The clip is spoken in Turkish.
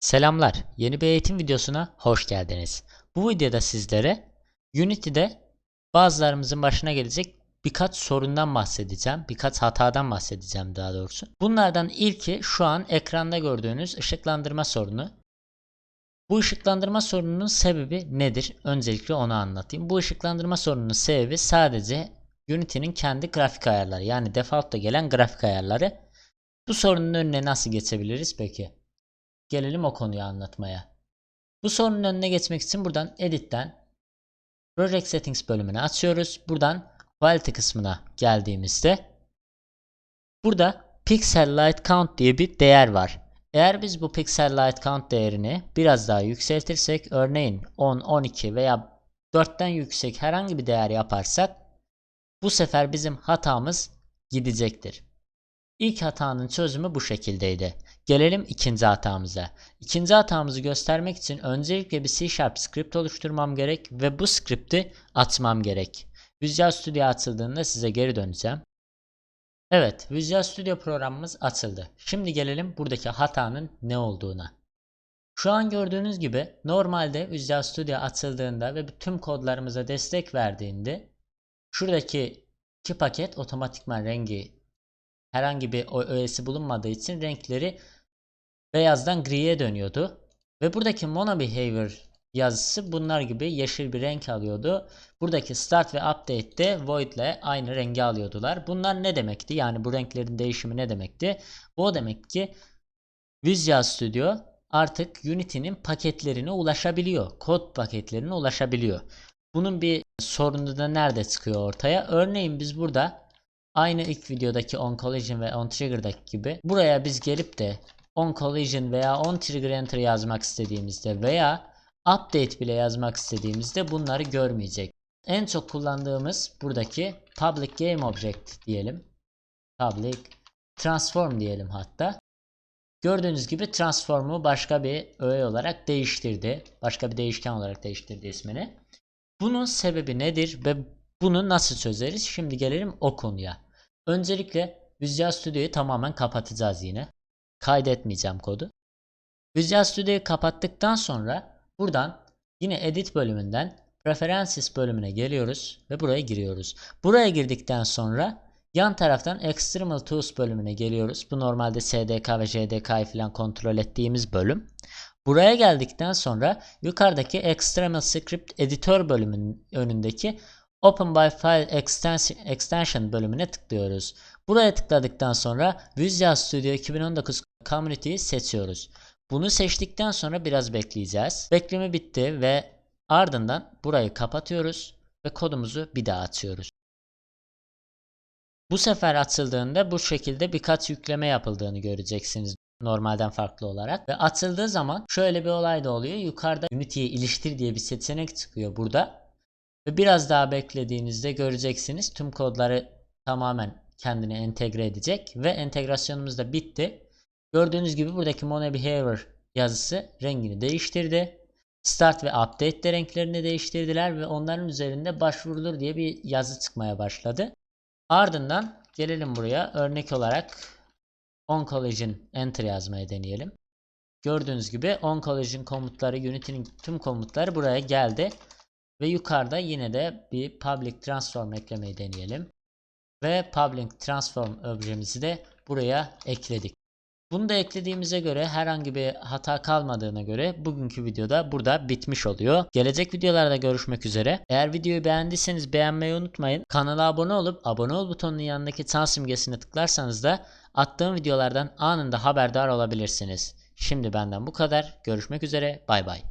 Selamlar, yeni bir eğitim videosuna hoş geldiniz. Bu videoda sizlere Unity'de bazılarımızın başına gelecek birkaç sorundan bahsedeceğim. Birkaç hatadan bahsedeceğim daha doğrusu. Bunlardan ilki şu an ekranda gördüğünüz ışıklandırma sorunu. Bu ışıklandırma sorununun sebebi nedir? Öncelikle onu anlatayım. Bu ışıklandırma sorununun sebebi sadece Unity'nin kendi grafik ayarları yani default'ta gelen grafik ayarları. Bu sorunun önüne nasıl geçebiliriz peki? Gelelim o konuyu anlatmaya. Bu sorunun önüne geçmek için buradan Edit'ten Project Settings bölümünü açıyoruz. Buradan Quality kısmına geldiğimizde burada Pixel Light Count diye bir değer var. Eğer biz bu Pixel Light Count değerini biraz daha yükseltirsek örneğin 10, 12 veya 4'ten yüksek herhangi bir değer yaparsak bu sefer bizim hatamız gidecektir. İlk hatanın çözümü bu şekildeydi. Gelelim ikinci hatamıza. İkinci hatamızı göstermek için öncelikle bir C Sharp script oluşturmam gerek ve bu script'i atmam gerek. Visual Studio açıldığında size geri döneceğim. Evet, Visual Studio programımız açıldı. Şimdi gelelim buradaki hatanın ne olduğuna. Şu an gördüğünüz gibi normalde Visual Studio açıldığında ve tüm kodlarımıza destek verdiğinde şuradaki iki paket otomatikman rengi herhangi bir öğesi bulunmadığı için renkleri beyazdan griye dönüyordu. Ve buradaki mono behavior yazısı bunlar gibi yeşil bir renk alıyordu. Buradaki start ve update de void ile aynı rengi alıyordular. Bunlar ne demekti? Yani bu renklerin değişimi ne demekti? Bu demek ki Visual Studio artık Unity'nin paketlerine ulaşabiliyor. Kod paketlerine ulaşabiliyor. Bunun bir sorunu da nerede çıkıyor ortaya? Örneğin biz burada aynı ilk videodaki on collision ve on trigger'daki gibi buraya biz gelip de on collision veya on trigger enter yazmak istediğimizde veya update bile yazmak istediğimizde bunları görmeyecek. En çok kullandığımız buradaki public game object diyelim. Public transform diyelim hatta. Gördüğünüz gibi transform'u başka bir öğe olarak değiştirdi. Başka bir değişken olarak değiştirdi ismini. Bunun sebebi nedir ve bunu nasıl çözeriz? Şimdi gelelim o konuya. Öncelikle Visual Studio'yu tamamen kapatacağız yine. Kaydetmeyeceğim kodu. Visual Studio'yu kapattıktan sonra buradan yine Edit bölümünden Preferences bölümüne geliyoruz ve buraya giriyoruz. Buraya girdikten sonra yan taraftan External Tools bölümüne geliyoruz. Bu normalde SDK ve JDK'yı falan kontrol ettiğimiz bölüm. Buraya geldikten sonra yukarıdaki External Script Editor bölümünün önündeki Open by File Extension, bölümüne tıklıyoruz. Buraya tıkladıktan sonra Visual Studio 2019 Community'yi seçiyoruz. Bunu seçtikten sonra biraz bekleyeceğiz. Bekleme bitti ve ardından burayı kapatıyoruz ve kodumuzu bir daha açıyoruz. Bu sefer açıldığında bu şekilde birkaç yükleme yapıldığını göreceksiniz normalden farklı olarak. Ve açıldığı zaman şöyle bir olay da oluyor. Yukarıda Unity'ye iliştir diye bir seçenek çıkıyor burada. Ve biraz daha beklediğinizde göreceksiniz tüm kodları tamamen kendine entegre edecek ve entegrasyonumuz da bitti. Gördüğünüz gibi buradaki mono behavior yazısı rengini değiştirdi. Start ve update de renklerini değiştirdiler ve onların üzerinde başvurulur diye bir yazı çıkmaya başladı. Ardından gelelim buraya örnek olarak on collision enter yazmaya deneyelim. Gördüğünüz gibi on collision komutları Unity'nin tüm komutları buraya geldi. Ve yukarıda yine de bir public transform eklemeyi deneyelim. Ve public transform objemizi de buraya ekledik. Bunu da eklediğimize göre herhangi bir hata kalmadığına göre bugünkü videoda burada bitmiş oluyor. Gelecek videolarda görüşmek üzere. Eğer videoyu beğendiyseniz beğenmeyi unutmayın. Kanala abone olup abone ol butonunun yanındaki çan simgesine tıklarsanız da attığım videolardan anında haberdar olabilirsiniz. Şimdi benden bu kadar. Görüşmek üzere. Bay bay.